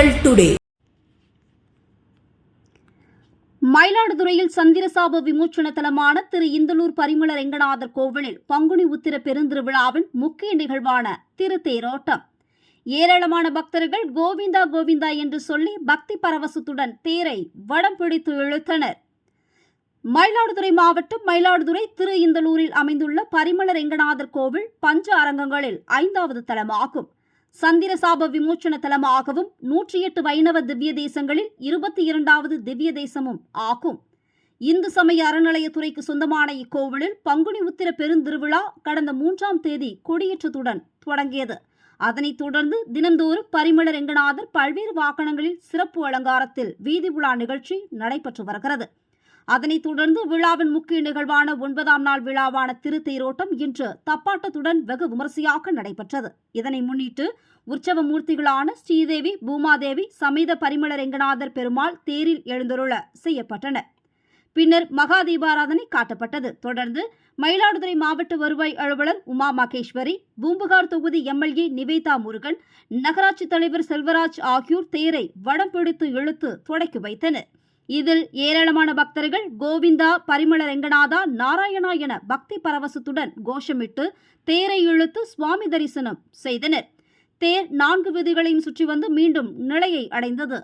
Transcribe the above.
Digital today. மயிலாடுதுறையில் சந்திரசாப விமோச்சன தலமான திரு இந்தலூர் பரிமள ரெங்கநாதர் கோவிலில் பங்குனி உத்திர பெருந்திருவிழாவின் முக்கிய நிகழ்வான திரு தேரோட்டம் ஏராளமான பக்தர்கள் கோவிந்தா கோவிந்தா என்று சொல்லி பக்தி பரவசத்துடன் தேரை வடம் பிடித்து இழுத்தனர். மயிலாடுதுறை மாவட்டம் மயிலாடுதுறை திரு இந்தலூரில் அமைந்துள்ள பரிமள ரெங்கநாதர் கோவில் பஞ்ச அரங்கங்களில் ஐந்தாவது தலமாகும். சந்திரசாப விமோச்சன தலமாகவும் நூற்றி எட்டு வைணவ திவ்ய தேசங்களில் இருபத்தி இரண்டாவது திவ்ய தேசமும் ஆகும். இந்து சமய அறநிலையத்துறைக்கு சொந்தமான இக்கோவிலில் பங்குனி உத்திர பெருந்திருவிழா கடந்த மூன்றாம் தேதி கொடியேற்றத்துடன் தொடங்கியது. அதனைத் தொடர்ந்து தினந்தோறும் பரிமள ரெங்கநாதர் பல்வேறு வாகனங்களில் சிறப்பு அலங்காரத்தில் வீதி உலா நிகழ்ச்சி நடைபெற்று வருகிறது. அதனைத் தொடர்ந்து விழாவின் முக்கிய நிகழ்வான ஒன்பதாம் நாள் விழாவான திருத்தேரோட்டம் இன்று தப்பாட்டத்துடன் வெகு விமரிசையாக நடைபெற்றது. இதனை முன்னிட்டு உற்சவ மூர்த்திகளான ஸ்ரீதேவி பூமாதேவி சமேத பரிமள ரெங்கநாதர் பெருமாள் தேரில் எழுந்தருள செய்யப்பட்டன. பின்னர் மகா தீபாராதனை காட்டப்பட்டது. தொடர்ந்து மயிலாடுதுறை மாவட்ட வருவாய் அலுவலர் உமா மகேஸ்வரி பூம்புகார் தொகுதி எம்எல்ஏ நிவேதா முருகன் நகராட்சி தலைவர் செல்வராஜ் ஆகியோர் தேரை வடம் பிடித்து இழுத்து தொடக்கி வைத்தனர். இதில் ஏராளமான பக்தர்கள் கோவிந்தா பரிமள ரெங்கநாதா நாராயணா என பக்தி பரவசத்துடன் கோஷமிட்டு தேரை இழுத்து சுவாமி தரிசனம் செய்தனர். தேர் நான்கு விதிகளையும் சுற்றி வந்து மீண்டும் நிலையை அடைந்தது.